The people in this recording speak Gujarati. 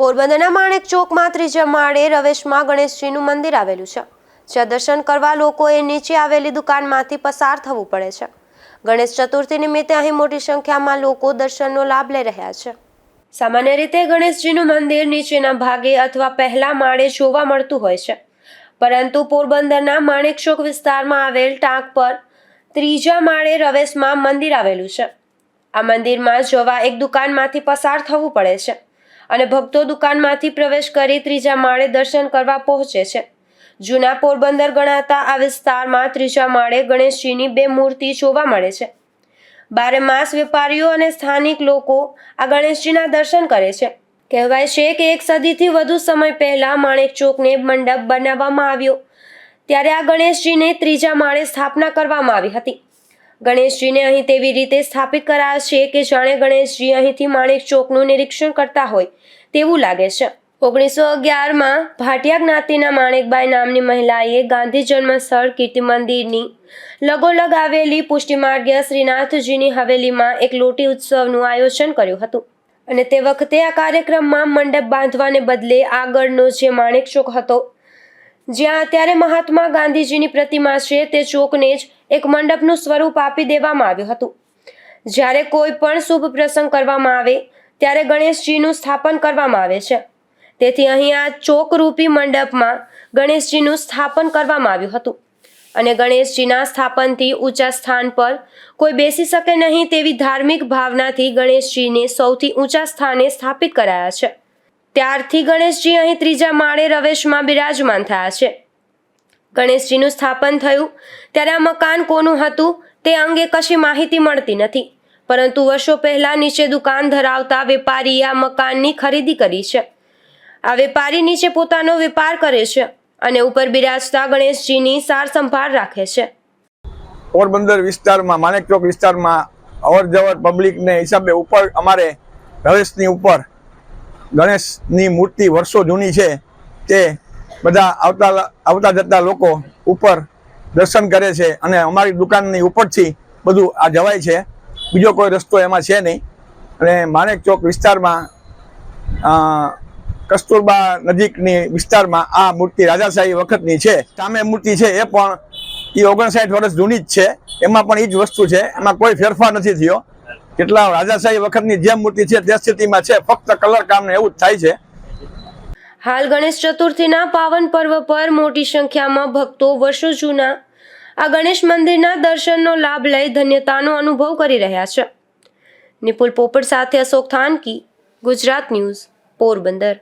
પોરબંદરના માણેક ચોકમાં ત્રીજા માળે રવેશમાં ગણેશજીનું મંદિર આવેલું છે, જ્યાં દર્શન કરવા લોકોએ નીચે આવેલી દુકાનમાંથી પસાર થવું પડે છે. ગણેશ ચતુર્થી નિમિત્તે અહીં મોટી સંખ્યામાં લોકો દર્શનનો લાભ લઈ રહ્યા છે. સામાન્ય રીતે ગણેશજીનું મંદિર નીચેના ભાગે અથવા પહેલા માળે જોવા મળતું હોય છે, પરંતુ પોરબંદરના માણેક ચોક વિસ્તારમાં આવેલ ટાંક પર ત્રીજા માળે રવેશમાં મંદિર આવેલું છે. આ મંદિરમાં જવા એક દુકાનમાંથી પસાર થવું પડે છે. અને ભક્તો દુકાનમાંથી પ્રવેશ કરી ત્રીજા માળે દર્શન કરવા પહોંચે છે. જૂના પોરબંદર ગણાતા આ વિસ્તારમાં ત્રીજા માળે ગણેશજીની બે મૂર્તિ જોવા મળે છે. બારે માસ વેપારીઓ અને સ્થાનિક લોકો આ ગણેશજીના દર્શન કરે છે. કહેવાય છે કે એક સદીથી વધુ સમય પહેલા માણેક ચોકને મંડપ બનાવવામાં આવ્યો. ત્યારે આ ગણેશજીને ત્રીજા માળે સ્થાપના કરવામાં આવી હતી. ગણેશજીને અહીં તેવી રીતે સ્થાપિત કરાયા છે કે જાણે ગણેશજી અહીંથી માણેક ચોકનું નિરીક્ષણ કરતા હોય તેવું લાગે છે. ઓગણીસો અગિયારમાં ભાટિયા જ્ઞાતિના માણેકબાઈ નામની મહિલાએ ગાંધી જન્મસ્થળ કીર્તિ મંદિરની લગોલગ આવેલી પુષ્ટિમાર્ગ્ય શ્રીનાથજીની હવેલીમાં એક લોટી ઉત્સવનું આયોજન કર્યું હતું. અને તે વખતે આ કાર્યક્રમમાં મંડપ બાંધવાને બદલે આગળનો જે માણેક ચોક હતો, જ્યાં અત્યારે મહાત્મા ગાંધીજીની પ્રતિમા છે તે ચોકને જ એક મંડપનું સ્વરૂપ આપી દેવામાં આવ્યું હતું. જ્યારે કોઈ પણ શુભ પ્રસંગ કરવામાં આવે, ત્યારે ગણેશજીનું સ્થાપન કરવામાં આવે છે. તેથી અહીં આ ચોકરૂપી મંડપમાં ગણેશજીનું સ્થાપન કરવામાં આવ્યું હતું. અને ગણેશજીના સ્થાપનથી ઊંચા સ્થાન પર કોઈ બેસી શકે નહીં તેવી ધાર્મિક ભાવનાથી ગણેશજીને સૌથી ઊંચા સ્થાને સ્થાપિત કરાયા છે. ત્યારથી ગણેશજી અહીં ત્રીજા માળે રવેશમાં બિરાજમાન થયા છે. ગણેશજીનું સ્થાપન થયું. ત્યારે આ મકાન કોનું હતું તે અંગે કશી માહિતી મળતી નથી. પરંતુ વર્ષો પહેલા નીચે દુકાન ધરાવતા વેપારીએ આ મકાનની ખરીદી કરી છે. આ વેપારી નીચે પોતાનો વેપાર કરે છે અને ઉપર બિરાજતા ગણેશજીની સાર સંભાળ રાખે છે. પોરબંદર વિસ્તારમાં, માણેક ચોક વિસ્તારમાં અવર જવર પબ્લિકને હિસાબે ઉપર અમારે પ્રવેશની ઉપર ગણેશની મૂર્તિ વર્ષો જૂની છે તે બધા આવતા આવતા જતા લોકો ઉપર દર્શન કરે છે અને અમારી દુકાનની ઉપરથી બધું આ જવાય છે. બીજો કોઈ રસ્તો એમાં છે નહીં. અને માણેક ચોક વિસ્તારમાં કસ્તુરબા નજીકની વિસ્તારમાં આ મૂર્તિ રાજાશાહી વખતની છે. સામે મૂર્તિ છે એ પણ એ ઓગણસાઠ વર્ષ જૂની જ છે. એમાં પણ એ જ વસ્તુ છે. એમાં કોઈ ફેરફાર નથી થયો. કેટલા રાજાશાહી વખતની જે મૂર્તિ છે તે સ્થિતિમાં છે. ફક્ત કલર કામને એવું જ થાય છે. હાલ ગણેશ ચતુર્થીના પાવન પર્વ પર મોટી સંખ્યામાં ભક્તો વર્ષો જૂના આ ગણેશ મંદિરના દર્શનનો લાભ લઈ ધન્યતાનો અનુભવ કરી રહ્યા છે. નિપુલ પોપટ સાથે અશોક થાનકી, ગુજરાત ન્યૂઝ, પોરબંદર.